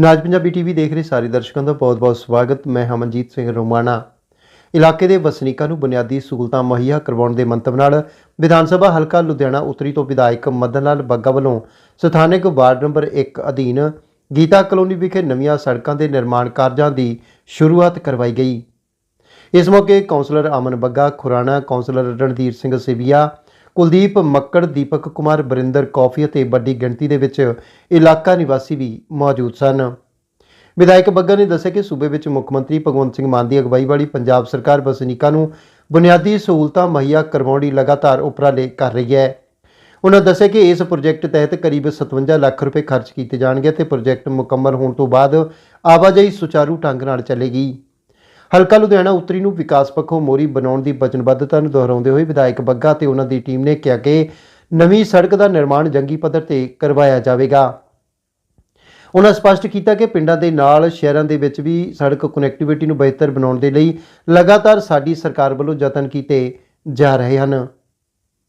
ਨਾਜ Punjabi TV ਦੇਖ ਰਹੇ ਸਾਰੇ ਦਰਸ਼ਕਾਂ ਦਾ ਬਹੁਤ-ਬਹੁਤ ਸਵਾਗਤ। ਮੈਂ ਹਮਨਜੀਤ ਸਿੰਘ ਰੋਮਾਣਾ। ਇਲਾਕੇ ਦੇ ਵਸਨੀਕਾਂ ਨੂੰ ਬੁਨਿਆਦੀ ਸਹੂਲਤਾਂ ਮੁਹੱਈਆ ਕਰਵਾਉਣ ਦੇ ਮੰਤਵ ਨਾਲ ਵਿਧਾਨ ਸਭਾ ਹਲਕਾ ਲੁਧਿਆਣਾ ਉੱਤਰੀ ਤੋਂ ਵਿਧਾਇਕ ਮਦਨ ਲਾਲ ਬੱਗਾ ਵੱਲੋਂ ਸਥਾਨਕ ਵਾਰਡ ਨੰਬਰ 1 ਅਧੀਨ ਗੀਤਾ ਕਲੋਨੀ ਵਿਖੇ ਨਵੀਆਂ ਸੜਕਾਂ ਦੇ ਨਿਰਮਾਣ ਕਾਰਜਾਂ ਦੀ ਸ਼ੁਰੂਆਤ ਕਰਵਾਈ ਗਈ। ਇਸ ਮੌਕੇ ਕੌਂਸਲਰ ਅਮਨ ਬੱਗਾ, ਖੁਰਾਣਾ ਕੌਂਸਲਰ ਰਣਧੀਰ ਸਿੰਘ ਸਿਵੀਆ ਕੁਲਦੀਪ ਮੱਕੜ, ਦੀਪਕ ਕੁਮਾਰ, ਬਰਿੰਦਰ ਕੌਫੀ ਅਤੇ ਵੱਡੀ ਗਿਣਤੀ ਦੇ ਵਿੱਚ ਇਲਾਕਾ ਨਿਵਾਸੀ ਵੀ ਮੌਜੂਦ ਸਨ। ਵਿਧਾਇਕ ਬੱਗਾ ਨੇ ਦੱਸਿਆ ਕਿ ਸੂਬੇ ਵਿੱਚ ਮੁੱਖ ਮੰਤਰੀ ਭਗਵੰਤ ਸਿੰਘ ਮਾਨ ਦੀ ਅਗਵਾਈ ਵਾਲੀ ਪੰਜਾਬ ਸਰਕਾਰ ਵਸਨੀਕਾਂ ਨੂੰ ਬੁਨਿਆਦੀ ਸਹੂਲਤਾਂ ਮੁਹੱਈਆ ਕਰਵਾਉਣ ਲਈ ਲਗਾਤਾਰ ਉਪਰਾਲੇ ਕਰ ਰਹੀ ਹੈ। ਉਹਨਾਂ ਦੱਸਿਆ ਕਿ ਇਸ ਪ੍ਰੋਜੈਕਟ ਤਹਿਤ ਕਰੀਬ 57 ਲੱਖ ਰੁਪਏ ਖਰਚ ਕੀਤੇ ਜਾਣਗੇ ਤੇ ਪ੍ਰੋਜੈਕਟ ਮੁਕੰਮਲ ਹੋਣ ਤੋਂ ਬਾਅਦ ਆਵਾਜਾਈ ਸੁਚਾਰੂ ਢੰਗ ਨਾਲ ਚੱਲੇਗੀ। ਹਲਕਾ ਲੁਧਿਆਣਾ ਉੱਤਰੀ ਨੂੰ ਵਿਕਾਸ ਪੱਖੋਂ ਮੋਰੀ ਬਣਾਉਣ ਦੀ ਵਚਨਬੱਧਤਾ ਨੂੰ ਦੁਹਰਾਉਂਦੇ ਹੋਏ ਵਿਧਾਇਕ ਬੱਗਾ ਤੇ ਉਹਨਾਂ ਦੀ ਟੀਮ ਨੇ ਕਿਹਾ ਕਿ ਨਵੀਂ ਸੜਕ ਦਾ ਨਿਰਮਾਣ ਜੰਗੀ ਪੱਧਰ ਤੇ ਕਰਵਾਇਆ ਜਾਵੇਗਾ। ਉਹਨਾਂ ਸਪਸ਼ਟ ਕੀਤਾ ਕਿ ਪਿੰਡਾਂ ਦੇ ਨਾਲ ਸ਼ਹਿਰਾਂ ਦੇ ਵਿੱਚ ਵੀ ਸੜਕ ਕਨੈਕਟੀਵਿਟੀ ਨੂੰ ਬਿਹਤਰ ਬਣਾਉਣ ਦੇ ਲਈ ਲਗਾਤਾਰ ਸਾਡੀ ਸਰਕਾਰ ਵੱਲੋਂ ਯਤਨ ਕੀਤੇ ਜਾ ਰਹੇ ਹਨ।